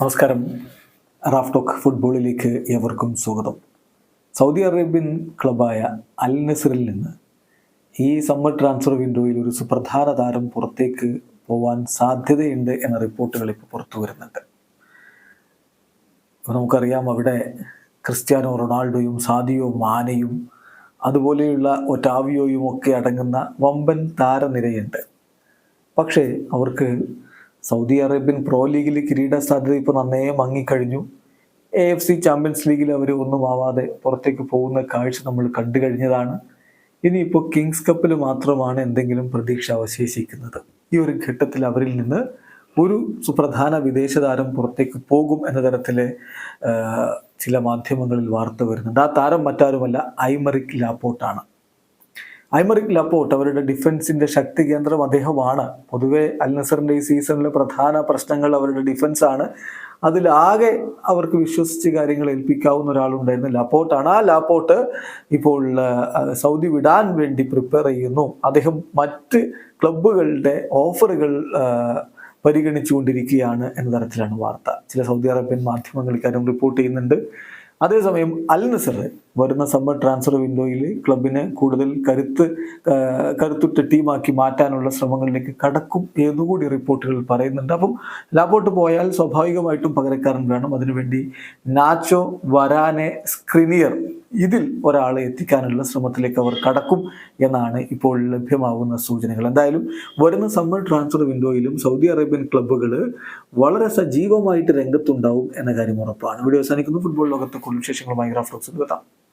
നമസ്കാരം. Raf talk ഫുട്ബോളിലേക്ക് ഏവർക്കും സ്വാഗതം. സൗദി അറേബ്യൻ ക്ലബായ അൽ നസറിൽ നിന്ന് ഈ സമ്മർ ട്രാൻസ്ഫർ വിൻഡോയിൽ ഒരു സുപ്രധാന താരം പുറത്തേക്ക് പോവാൻ സാധ്യതയുണ്ട് എന്ന റിപ്പോർട്ടുകൾ ഇപ്പോൾ പുറത്തു വരുന്നുണ്ട്. ഇപ്പോൾ നമുക്കറിയാം അവിടെ ക്രിസ്ത്യാനോ റൊണാൾഡോയും സാദിയോ മാനയും അതുപോലെയുള്ള ഒറ്റാവിയോയും ഒക്കെ അടങ്ങുന്ന വമ്പൻ താരനിരയുണ്ട്. പക്ഷേ അവർക്ക് സൗദി അറേബ്യൻ പ്രോ ലീഗിൽ കിരീട സാധ്യത ഇപ്പോൾ നന്നേ മങ്ങിക്കഴിഞ്ഞു. എ എഫ് സി ചാമ്പ്യൻസ് ലീഗിൽ അവർ ഒന്നും ആവാതെ പുറത്തേക്ക് പോകുന്ന കാഴ്ച നമ്മൾ കണ്ടു കഴിഞ്ഞതാണ്. ഇനിയിപ്പോൾ കിങ്സ് കപ്പിൽ മാത്രമാണ് എന്തെങ്കിലും പ്രതീക്ഷ അവശേഷിക്കുന്നത്. ഈ ഒരു ഘട്ടത്തിൽ അവരിൽ നിന്ന് ഒരു സുപ്രധാന വിദേശ താരം പുറത്തേക്ക് പോകും എന്ന തരത്തിലെ ചില മാധ്യമങ്ങളിൽ വാർത്ത വരുന്നുണ്ട്. ആ താരം മറ്റാരുമല്ല ഐമറിക് ലാപ്പോർട്ടാണ്. ഐമറിക് ലപ്പോർട്ട് അവരുടെ ഡിഫൻസിന്റെ ശക്തി കേന്ദ്രം അദ്ദേഹമാണ്. പൊതുവെ അൽ നസറിന്റെ ഈ സീസണിലെ പ്രധാന പ്രശ്നങ്ങൾ അവരുടെ ഡിഫൻസ് ആണ് അതിലാകെ അവർക്ക് വിശ്വസിച്ച് കാര്യങ്ങൾ ഏൽപ്പിക്കാവുന്ന ഒരാളുണ്ടായിരുന്നു ലാപ്പോർട്ടാണ്. ആ ലാപ്പോർട്ട് ഇപ്പോൾ സൗദി വിടാൻ വേണ്ടി പ്രിപ്പയർ ചെയ്യുന്നു. അദ്ദേഹം മറ്റ് ക്ലബുകളുടെ ഓഫറുകൾ പരിഗണിച്ചുകൊണ്ടിരിക്കുകയാണ് എന്ന തരത്തിലാണ് വാർത്ത. ചില സൗദി അറേബ്യൻ മാധ്യമങ്ങൾ ഇക്കാര്യം റിപ്പോർട്ട് ചെയ്യുന്നുണ്ട്. അതേസമയം അൽ നസർ വരുന്ന സമ്മർ ട്രാൻസ്ഫർ വിൻഡോയിൽ ക്ലബിനെ കൂടുതൽ കരുത്ത് കരുത്തുറ്റ ടീമാക്കി മാറ്റാനുള്ള ശ്രമങ്ങളിലേക്ക് കടക്കും എന്നുകൂടി റിപ്പോർട്ടുകൾ പറയുന്നുണ്ട്. അപ്പം ലാബോട്ട് പോയാൽ സ്വാഭാവികമായിട്ടും പകരക്കാരൻ വേണം. അതിനുവേണ്ടി നാച്ചോ വരാനെ സ്ക്രിനിയർ ഇതിൽ ഒരാളെ എത്തിക്കാനുള്ള ശ്രമത്തിലേക്ക് അവർ കടക്കും എന്നാണ് ഇപ്പോൾ ലഭ്യമാകുന്ന സൂചനകൾ. എന്തായാലും വരുന്ന സമ്മർ ട്രാൻസ്ഫർ വിൻഡോയിലും സൗദി അറേബ്യൻ ക്ലബ്ബുകൾ വളരെ സജീവമായിട്ട് രംഗത്തുണ്ടാവും എന്ന കാര്യം ഉറപ്പാണ്. വീഡിയോ അവസാനിക്കുന്നു. ഫുട്ബോൾ ലോകത്തെ കൂടുതൽ വിശേഷങ്ങളുമായി ഗ്രാഫ് ടോക്സ് എത്താം